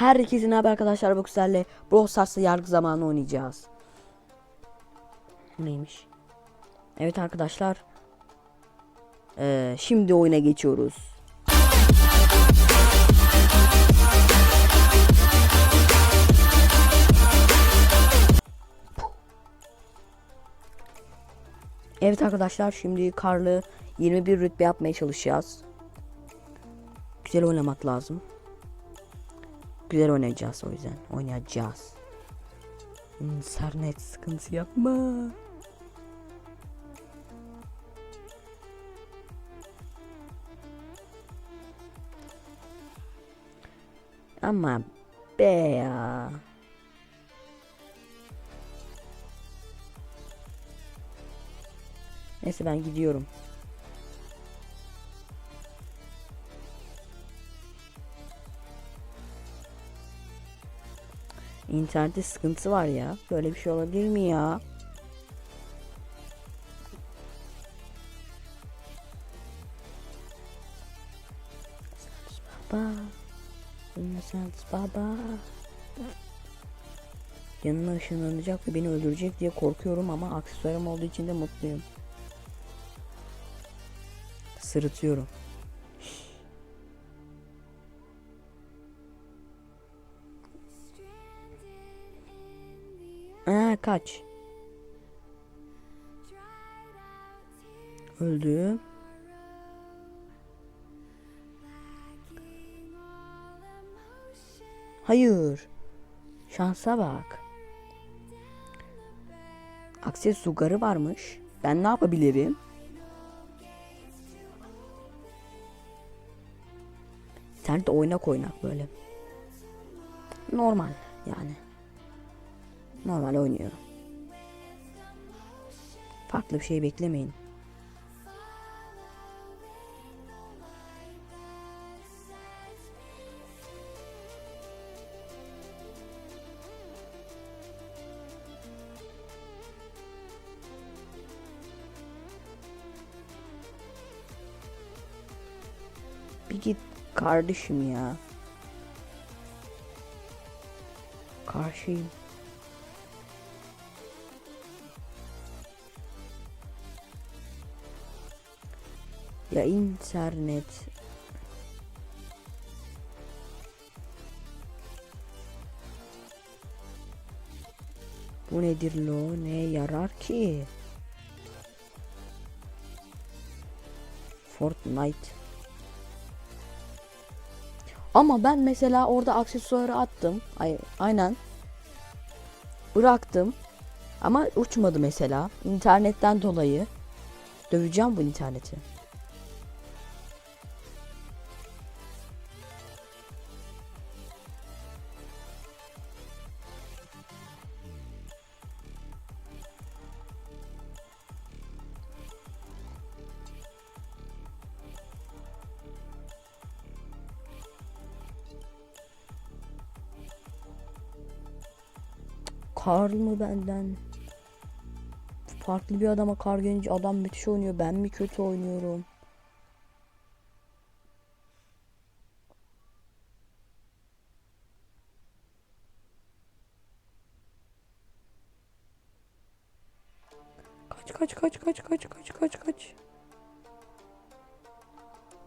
Herkesin haber arkadaşlar bu güzelle Brawl yargı zamanı oynayacağız. Bu neymiş? Evet arkadaşlar. Ee, şimdi oyuna geçiyoruz. Evet arkadaşlar şimdi karlı 21 rütbe yapmaya çalışacağız. Güzel oynamak lazım. Güzel oynayacağız o yüzden. Oynayacağız. İnternet sıkıntı yapma. Ama be ya. Neyse ben gidiyorum. İnternette sıkıntı var ya. Böyle bir şey olabilir mi ya? Baba. Innocent baba. Yanına ışınlanacak ve beni öldürecek diye korkuyorum ama aksesuarım olduğu için de mutluyum. Sırıtıyorum. Kaç. Öldü. Hayır. Şansa bak. Aksesuarı varmış. Ben ne yapabilirim? De oynak oynak böyle. Normal yani. Normal oynuyor. Farklı bir şey beklemeyin. Bir git kardeşim ya. Karşıyım. Ya internet. Bu nedir lo? Ne yarar ki? Fortnite. Ama ben mesela orada aksesuarı attım. Ay, aynen. Bıraktım. Ama uçmadı mesela. İnternetten dolayı. Döveceğim bu interneti. Karl mı benden? Farklı bir adama kar gelince adam müthiş oynuyor. Ben mi kötü oynuyorum? Kaç kaç kaç kaç kaç kaç kaç kaç.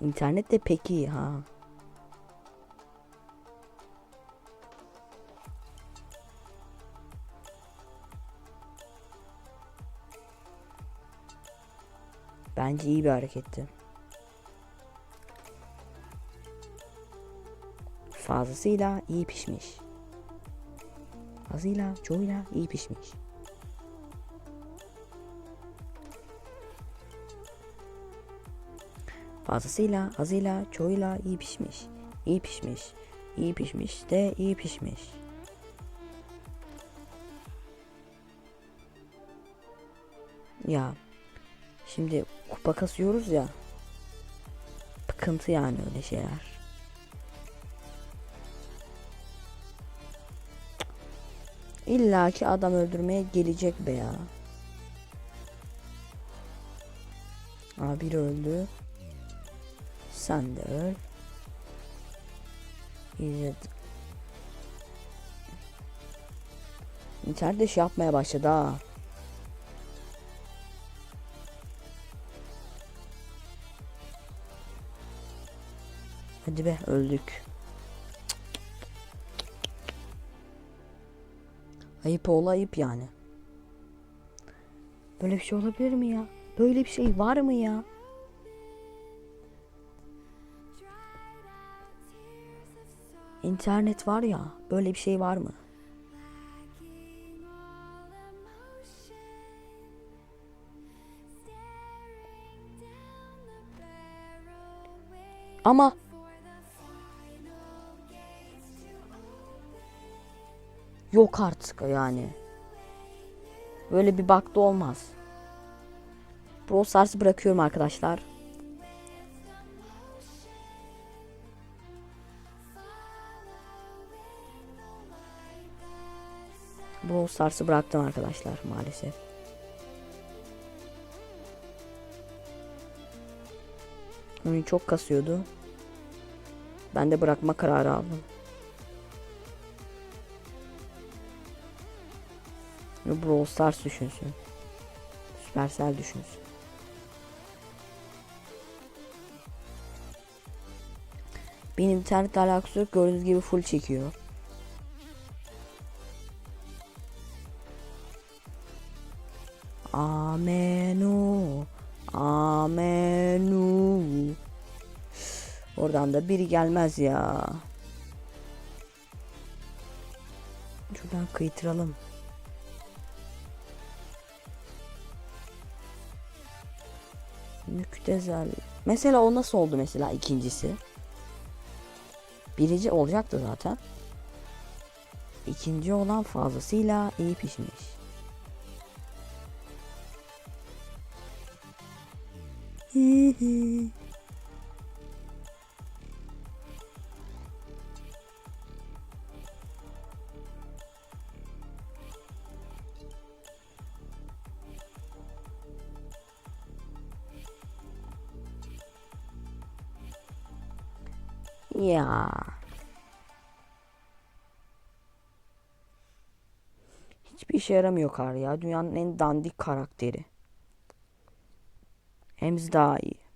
İnternet de peki ha. Bence iyi bir hareketti. Fazlasıyla iyi pişmiş. Azıyla, çoğuyla iyi pişmiş. Fazlasıyla, azıyla, çoğuyla iyi pişmiş. İyi pişmiş. İyi pişmiş de iyi pişmiş. Ya Şimdi kupa kasıyoruz ya. Pıkıntı yani öyle şeyler. İlla ki adam öldürmeye gelecek be ya. Aa biri öldü. Sen de öl. İzzet. İnternet şey yapmaya başladı ha. Hadi be öldük. Ayıp oğlu ayıp yani. Böyle bir şey olabilir mi ya? Böyle bir şey var mı ya? İnternet var ya, böyle bir şey var mı? Ama yok artık yani. Böyle bir da olmaz. Brawl Stars'ı bırakıyorum arkadaşlar. Brawl Stars'ı bıraktım arkadaşlar maalesef. Oyun çok kasıyordu. Ben de bırakma kararı aldım. Brawl Stars düşünsün. Supercell düşünsün. Benim internet alakası yok. Gördüğünüz gibi full çekiyor. Amenu. Amenu. Oradan da biri gelmez ya. Şuradan kıytıralım. Müktezel. Mesela o nasıl oldu mesela ikincisi? Birinci olacaktı zaten. İkinci olan fazlasıyla iyi pişmiş. Hihi. Ya. Hiçbir işe yaramıyor kar ya. Dünyanın en dandik karakteri. Hems daha iyi.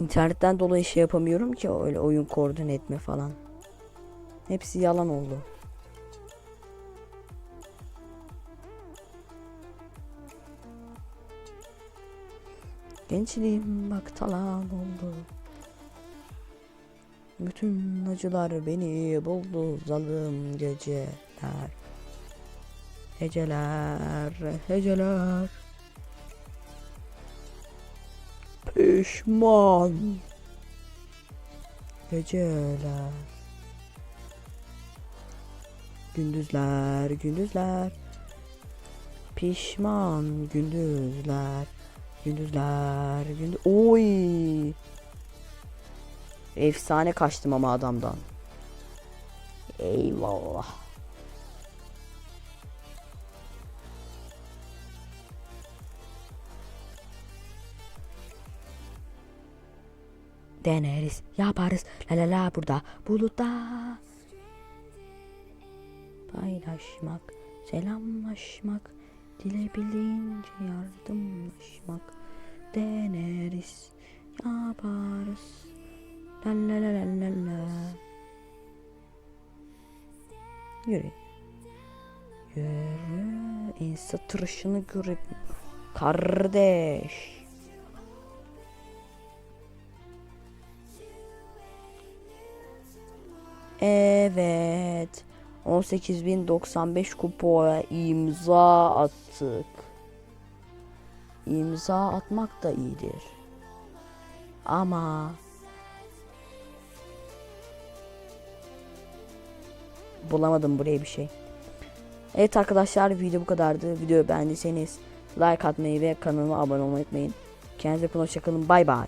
İnternetten dolayı şey yapamıyorum ki öyle oyun koordine etme falan. Hepsi yalan oldu. Gençliğim bak talan oldu. Bütün acılar beni buldu zalim geceler. Heceler, heceler. Pişman. Geceler. Gündüzler, gündüzler. Pişman gündüzler. Gündüzler, gündüz. Oy. Efsane kaçtım ama adamdan. Eyvallah. Deneriz, yaparız. La la la burada, bulutta. Paylaşmak, selamlaşmak, dilebildiğince yardımlaşmak. Deneriz, yaparız. La la la la la la. Yürü. Yürü. İnsta tıraşını görüp. Kardeş. Evet. 18.095 kupaya imza attık. İmza atmak da iyidir. Ama bulamadım buraya bir şey. Evet arkadaşlar video bu kadardı. Videoyu beğendiyseniz like atmayı ve kanalıma abone olmayı unutmayın. Kendinize. Hoşçakalın. Bay bay.